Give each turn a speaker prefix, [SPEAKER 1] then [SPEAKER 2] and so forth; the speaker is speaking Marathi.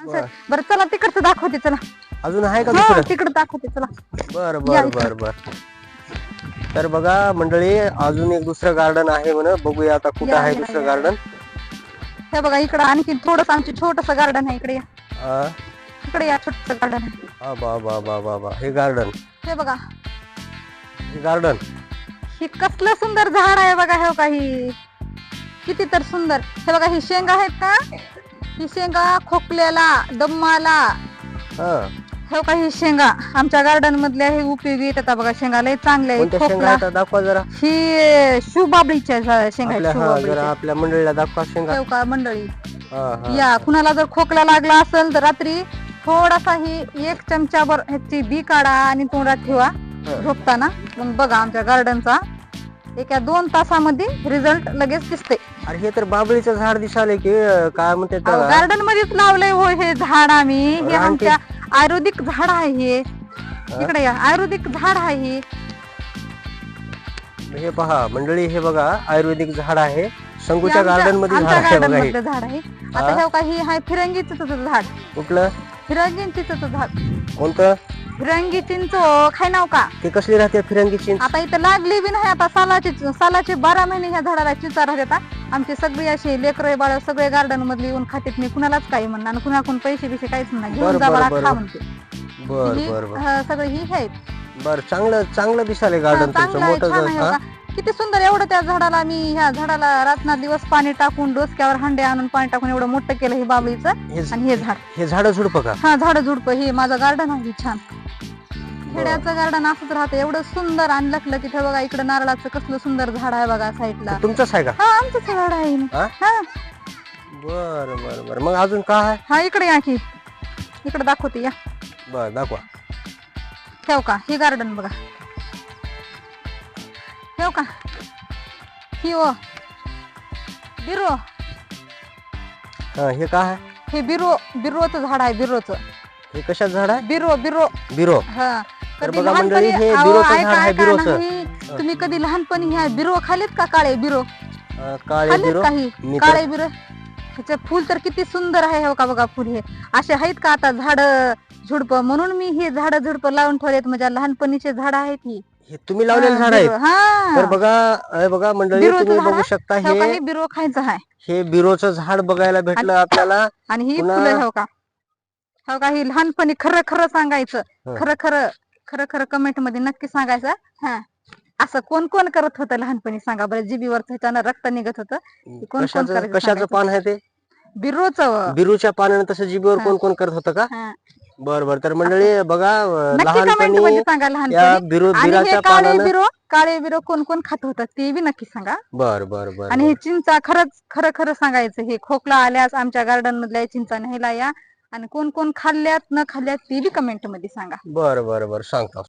[SPEAKER 1] बर.
[SPEAKER 2] बरं चला तिकडचं दाखवते चला.
[SPEAKER 1] अजून आहे का दुसरं?
[SPEAKER 2] तिकडं दाखवते चला.
[SPEAKER 1] बर बर. बर बर. तर बघा मंडळी अजून एक दुसरं गार्डन आहे म्हण बघूया आता कुठं
[SPEAKER 2] या,
[SPEAKER 1] आहे
[SPEAKER 2] या,
[SPEAKER 1] दुसरं
[SPEAKER 2] या.
[SPEAKER 1] गार्डन
[SPEAKER 2] हे बघा इकडं आणखी थोडस आमचे छोटस गार्डन आहे इकडे या. इकडे या छोटस गार्डन आहे.
[SPEAKER 1] बा बा बा बा बा. हे गार्डन
[SPEAKER 2] हे बघा.
[SPEAKER 1] हे गार्डन
[SPEAKER 2] ही कसलं सुंदर झाड आहे बघा हे काही किती तर सुंदर. हे बघा ही शेंगा आहेत का? ही शेंगा खोकल्याला दम्माला.
[SPEAKER 1] हा.
[SPEAKER 2] हे काही शेंगा. आमच्या गार्डन मधल्या हे उपयोगी येतात बघा. शेंगा लय चांगल्या आहेत.
[SPEAKER 1] कोणत्या शेंगा
[SPEAKER 2] खोकला.
[SPEAKER 1] आहेत दाखवा जरा.
[SPEAKER 2] ही शिवबाबळीच्या झा- शेंगा आहेत
[SPEAKER 1] आपल्या हा जरा
[SPEAKER 2] शिवबाबळीच्या.
[SPEAKER 1] आपल्या मंडळीला दाखवा शेंगा.
[SPEAKER 2] ठेव का मंडळी.
[SPEAKER 1] हा हा.
[SPEAKER 2] या कुणाला जर खोकला लागला असेल तर रात्री थोडासा ही एक चमचाभर ह्याची बी काढा आणि तोंडात ठेवा. झोपताना. मग बघा आमच्या गार्डनचा एका दोन तासामध्ये रिझल्ट लगेच दिसते
[SPEAKER 1] अरे हे तर बाबळीचं झाड दिसाले की अं, काय म्हणते त्याला?
[SPEAKER 2] गार्डन मध्येच लावलंय हो हे झाड आम्ही. हे आमच्या आयुर्वेदिक झाड आहे. हे इकडे या आयुर्वेदिक झाड आहे. हे
[SPEAKER 1] हे पहा मंडळी हे बघा आयुर्वेदिक झाड आहे.
[SPEAKER 2] हे
[SPEAKER 1] शंकूच्या
[SPEAKER 2] आमच्या-
[SPEAKER 1] गार्डनमध्ये झाड
[SPEAKER 2] आमच्या
[SPEAKER 1] आहे
[SPEAKER 2] गार्डन
[SPEAKER 1] बघा हे.
[SPEAKER 2] मधलं झाड आहे.
[SPEAKER 1] हा?
[SPEAKER 2] आता हे काही आहे चिंचचं झाड.
[SPEAKER 1] कुठलं?
[SPEAKER 2] फिरंगी चिंचचं झाड.
[SPEAKER 1] कोणतं?
[SPEAKER 2] फिरंगी चिंच खाय नाव का?
[SPEAKER 1] ते कसली राहते फिरंगी चिंच
[SPEAKER 2] आता इथं लागली बी नाही आता सालाचे सालाचे बारा महिने ह्या झाडाला चिंचा राहतात आमचे सगळे असे लेकरं बाळ सगळे गार्डन मधले येऊन खातेत मी कुणालाच काही म्हणणार आणि कुणाकडून पैसे बिसे काहीच म्हणणार घेऊन जा बाळा. खा म्हणते
[SPEAKER 1] बर
[SPEAKER 2] ही,
[SPEAKER 1] बर बर.
[SPEAKER 2] हा, सगळे ही आहेत.
[SPEAKER 1] बर चांगलं चांगलं दिसाले गार्डन तुमचं मोठं
[SPEAKER 2] छान आहे? बघा. किती सुंदर एवढं त्या झाडाला मी ह्या झाडाला रातना दिवस पाणी टाकून डोसक्यावर हांडे आणून पाणी टाकून एवढं मोठं केलं हे बाबळीचं.
[SPEAKER 1] हे
[SPEAKER 2] आणि हे झाड.
[SPEAKER 1] हे झाड झुडप का?
[SPEAKER 2] हा झाड झुडप. हे माझं गार्डन आहे छान. खेड्याचं गार्डन असंच राहतं. एवढं सुंदर आणि लखलं की बघा इकडे नारळाचं कसलं सुंदर झाड आहे बघा साईडला.
[SPEAKER 1] ते तुमचंच आहे का?
[SPEAKER 2] हा आमचं झाड आहे. हे.
[SPEAKER 1] हा?
[SPEAKER 2] हा
[SPEAKER 1] बर बर बर. मग अजून काय आहे?
[SPEAKER 2] हा इकडे या की. इकडे दाखवते या.
[SPEAKER 1] बर दाखवा.
[SPEAKER 2] ठेव का? हे गार्डन बघा. ठेव का? ही ओ. बिरो.
[SPEAKER 1] हा काय आहे?
[SPEAKER 2] हे बिरो बिरोचं झाड आहे बिरोचं.
[SPEAKER 1] हे कशात झाड आहे?
[SPEAKER 2] बिरो बिरो.
[SPEAKER 1] बिरो.
[SPEAKER 2] हा.
[SPEAKER 1] तर
[SPEAKER 2] कधी
[SPEAKER 1] बघा मंडळी,
[SPEAKER 2] लहानपणी
[SPEAKER 1] हे
[SPEAKER 2] अहो,
[SPEAKER 1] बिरोचं
[SPEAKER 2] ऐका,
[SPEAKER 1] झाड आहे,
[SPEAKER 2] ऐका
[SPEAKER 1] बिरोचं.
[SPEAKER 2] नाही. तुम्ही कधी लहानपणी ह्या बिरो खालीत का काळे बिरो?
[SPEAKER 1] अं, काळे
[SPEAKER 2] खालीत
[SPEAKER 1] बिरो?
[SPEAKER 2] काही
[SPEAKER 1] मी तर-
[SPEAKER 2] काळे बिरो? ह्याचे फुल तर किती सुंदर आहे हो का बघा फुल हे. असे आहेत का आता झाड झुडप? म्हणून मी हे झाड झुडप लावून ठेवलेत. माझ्या लहानपणीचे झाड आहेत ही.
[SPEAKER 1] हे तुम्ही लावलेले झाड आहेत.
[SPEAKER 2] बिरो. हा.
[SPEAKER 1] तर बघा अरे बघा मंडळी
[SPEAKER 2] बिरोचं
[SPEAKER 1] तुम्ही
[SPEAKER 2] झाड
[SPEAKER 1] बघू
[SPEAKER 2] आहे?
[SPEAKER 1] शकता
[SPEAKER 2] हो बिरो खायचं आहे.
[SPEAKER 1] हे बिरोचं झाड बघायला भेटलं आपल्याला.
[SPEAKER 2] आणि ही
[SPEAKER 1] पुन्हा-
[SPEAKER 2] फुलं हो का? हो का? ही लहानपणी खरं खरं सांगायचं.
[SPEAKER 1] हं.
[SPEAKER 2] खरं खरं खरं खरं कमेंटमध्ये नक्की सांगायचं. हा. असं कोण कोण करत होतं लहानपणी सांगा बरं? जिबीवर ह्याच्यानं रक्त निघत होतं. कोण
[SPEAKER 1] कशाचं
[SPEAKER 2] करायचं
[SPEAKER 1] कशाचं
[SPEAKER 2] सांगायचं?
[SPEAKER 1] पान आहे ते?
[SPEAKER 2] बिरोच.
[SPEAKER 1] बिरूच्या पानानं तसं जिबीवर
[SPEAKER 2] हा.
[SPEAKER 1] कोण कोण करत होतं का? बर बर. तर मंडळी बघा अं,
[SPEAKER 2] कमेंटमध्ये
[SPEAKER 1] लहानपणी.
[SPEAKER 2] सांगा
[SPEAKER 1] या
[SPEAKER 2] लहानपणी
[SPEAKER 1] बिरू
[SPEAKER 2] आणि
[SPEAKER 1] बिराच्या
[SPEAKER 2] काळे
[SPEAKER 1] पानानं
[SPEAKER 2] बिरो काळे बिरो कोण कोण खात होतं ते बी नक्की सांगा.
[SPEAKER 1] बर बर बर
[SPEAKER 2] आणि हे चिंचा खरंच खरं खरं सांगायचं हे खोकला आल्यास आमच्या गार्डन मधल्या चिंचा न्यायला या. आणि कोण कोण खाल्ल्यात न खाल्ल्यात ते बी कमेंटमध्ये सांगा.
[SPEAKER 1] बर बर बर. सांगतो.